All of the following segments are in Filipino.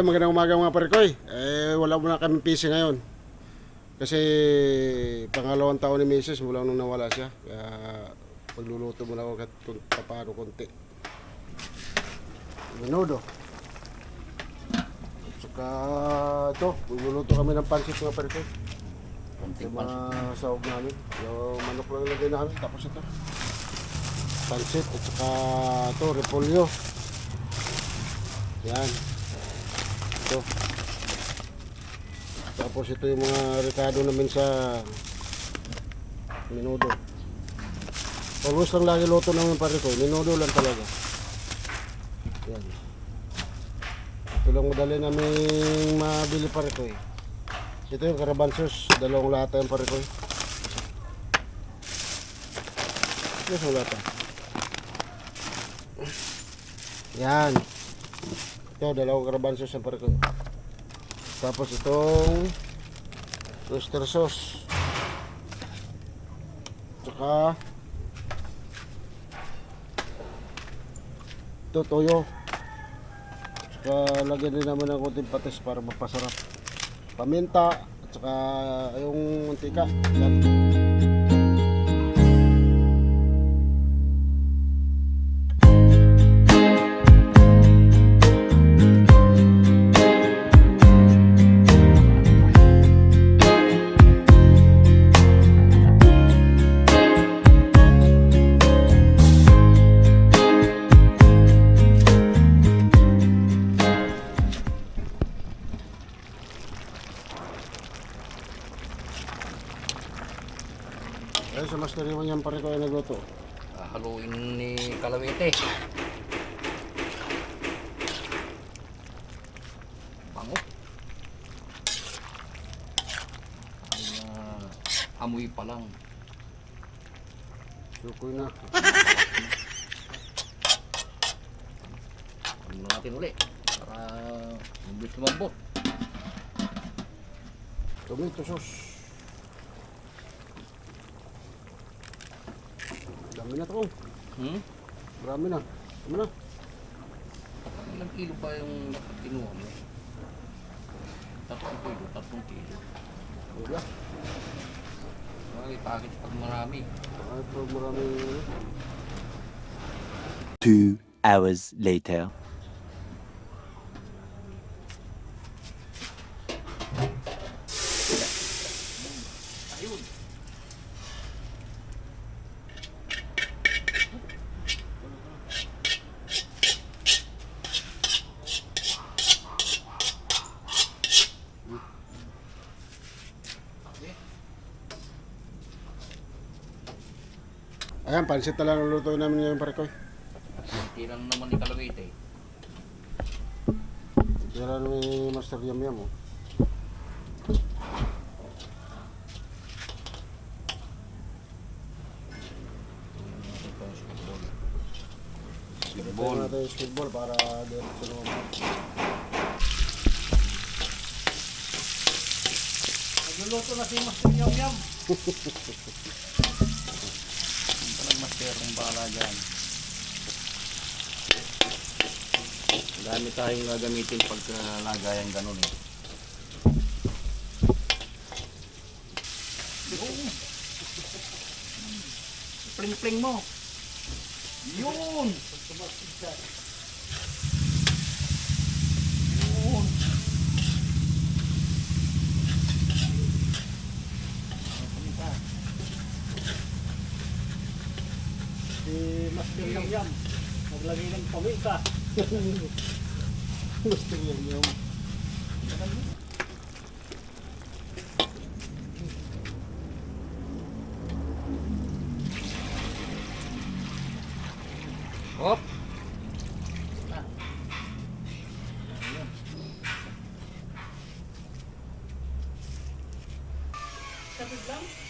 Ay, magandang umaga mga parikoy. Eh, wala muna kami PC ngayon. Kasi pangalawang taon ni Mrs. mula nung nawala siya. Kaya pagluluto muna ako kahit kung paano konti. Menudo. Saka ito, magluluto kami ng pansit mga parikoy. Yung mga sahog namin. Yung manok lang ilagay namin. Tapos ito. Pansit at saka ito, repolyo. Yan. Ito. Tapos ito yung mga rekado namin sa minudo. Always lang lagi luto namin pare ko. Minudo lang talaga. Yan. Ito lang madali namin mabili pare ko eh. Ito yung karabansos, dalawang lata yung pare ko. eh. Yung lata. Yan. Ito, dalawang karabansos yung pare ko. Tapos itong oyster sauce. Tsaka ito toyo. Tsaka lagyan din naman ng konting patis para mapasarap. Paminta at saka yung mantika. Yan. Ayun sa master yung yan pare ko yung nagluto. Haluin ni Kalawite. Bango. Ay, ah, amoy pa lang. Lukoy na. Ano na natin uli. Para mabilis lumambot. Tomato sauce. Dami na to. Hmm? Marami na. Dami na. Ilang kilo ba yung kinuha mo? Tatlong kilo, tatlong kilo. Wala. Ay, package pag marami. Ay, ito marami. Two hours later. Ayun. Ayan, pansit na lang ang luto namin ngayon pare ko. Hindi lang naman ni Kalawite. Tira ni Master Yam Yam. Oh. Ito Ball. natin yung squid ball para diretso naman. Nagluluto na si Master Yam Yam. Ang palang Master ng bala dyan. Dami tayong gagamitin pagka lagayan ganun eh. Pling-pling mo. Yun! Yun! Si Master Yam Yam. Naglagay ng pamita. Master Yam Yam. Hop! Sabid lang.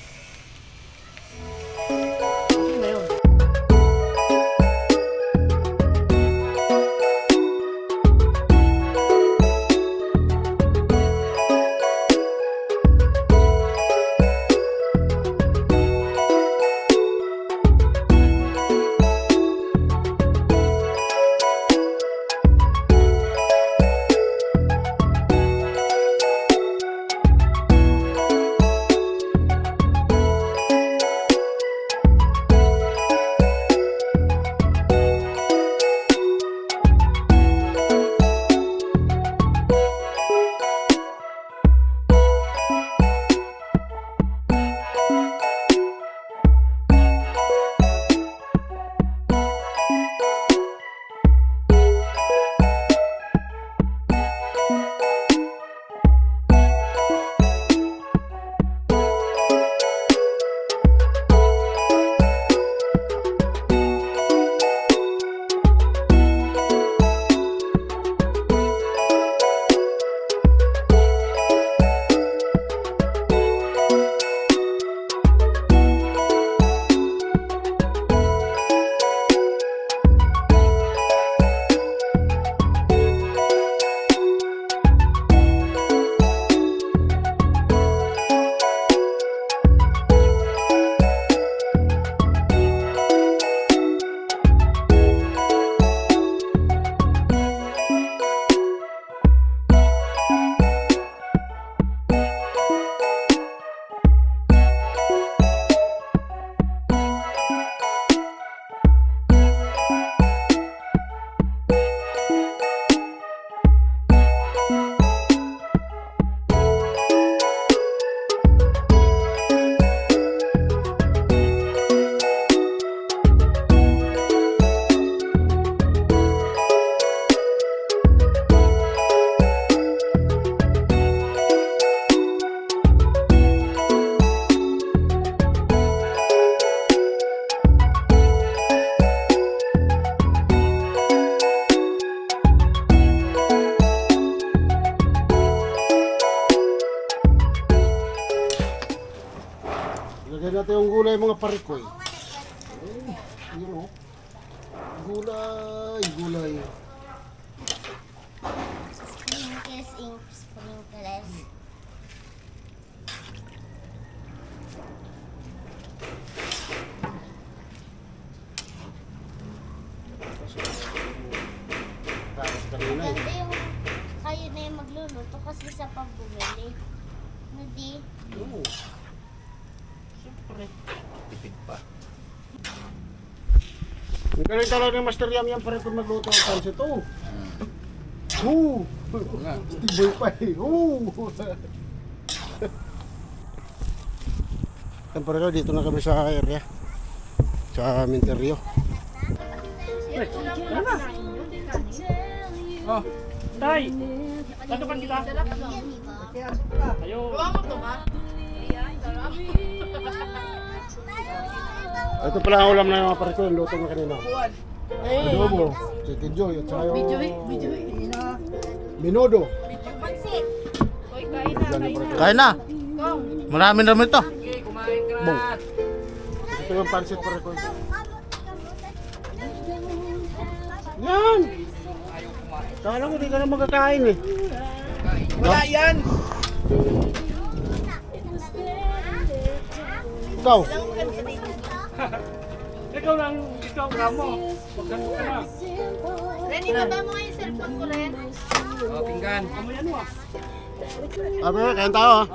Gulay, gulay. Sprinkles ink sprinkles. Tapos kanina eh. Ganda yung kayo na yung magluluto kasi sa pagbumili. Hindi. Oo. Ang galing talaga ng Master Yam yan para kung magluto ng pansit. Oh! Oo! Tiboy pa eh. Oo! Ko, dito na kami sa area. Sa Minterio. Oh. Tay! Tatukan kita. Ayo. Ito pala ang ulam na yung mga pare ko, yung luto na kanina. Adobo, chicken joy, at saka yung... Minodo. Pansit. Yan yung pare ko. Kain na. Marami naman ito. Okay, kumain ka na. Ito yung pansit pare ko. Yan! Kala ko di ka na magkakain eh. Wala yan. Ikaw, Ikaw lang, ikaw ka mo. Pagkano ka na. Ren, ibaba mo nga yung cellphone ko, Ren. Oh, pinggan. Amoy ano ah. sabi ko, kain tayo ah.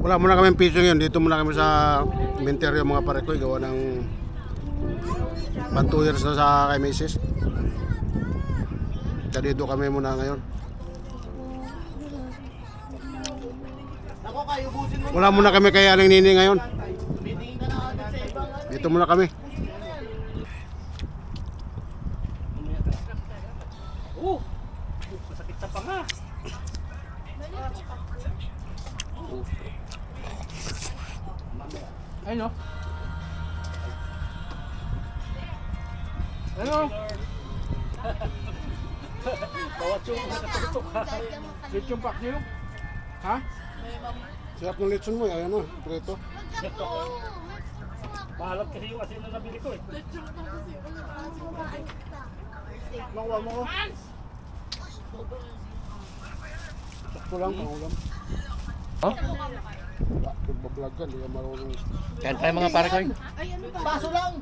Wala muna kami piso ngayon. Dito muna kami sa Minterio mga pare ko. Gawa ng pan 2 years na sa kay Macy's. Kaya dito kami muna ngayon. Wala muna kami kay Aling Nini ngayon. Dito muna kami. Oh! Masakit sa panga. Ay no. Ano? Bawat yung nakatutok ha. Yung pack niyo. Ha? Sarap ng lechon mo, ayan o, preto. Mahalap kasi yung asin na nabili ko eh. Makuha mo ko. Sakto lang, pangulam. Oh? Pagbablog ka, hindi ka marunong. Kain tayo mga pare ko. Baso lang.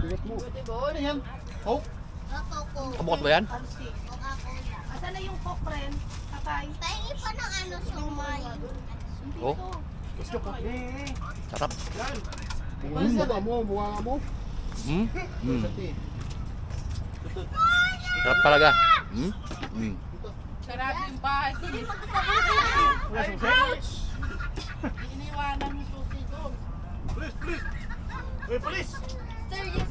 Bigat mo. Ano yan? Coke? Kabukot ba yan? Asan na yung coke, Ren? Kakay. Tayo pa ng ano, sumay. Oh. Sarap. Mm, mukha mo, mukha mo. Hmm? Hmm. Sarap talaga. Hmm? Hmm. Sarap yung bahay ko. eh. Iniwanan yung susi ko. Sir, yes, sir. Sumay.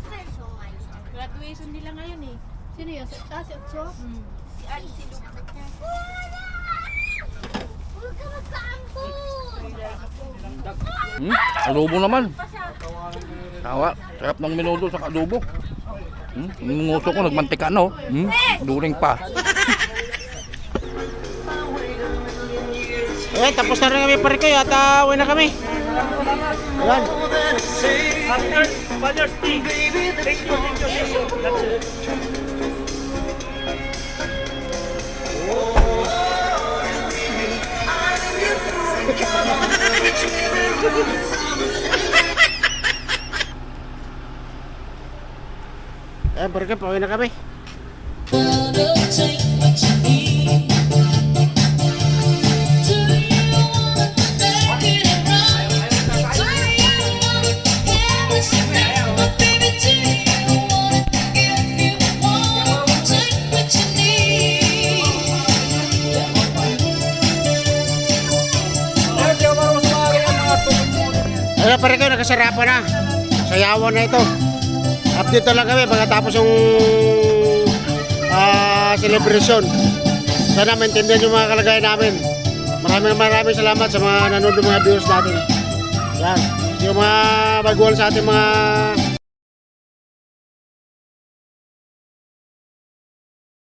Graduation nila ngayon eh. Sino yun? Ah, si Otso? Hmm. Si Alice, si na. Huwag ka magkaambon! Hmm? Adobo naman. Tawa. Sarap ng minudo sa adobo. Hmm? Yung nguso ko nagmantika no. Hmm? During pa. Eh, tapos na rin kami pare ko, yata uwi na kami. Ayan. Earth, Father's Day. Thank you, thank you, thank you. That's it. Eh, ko, pauwi na kami. Ayan pare ko, nakasarapan na. Sayawan na ito. Update na lang kami pagkatapos yung ah, celebration. Sana maintindihan yung mga kalagayan namin. Maraming maraming salamat sa mga nanonood ng mga viewers natin. Yan. yung mga baguhan sa ating mga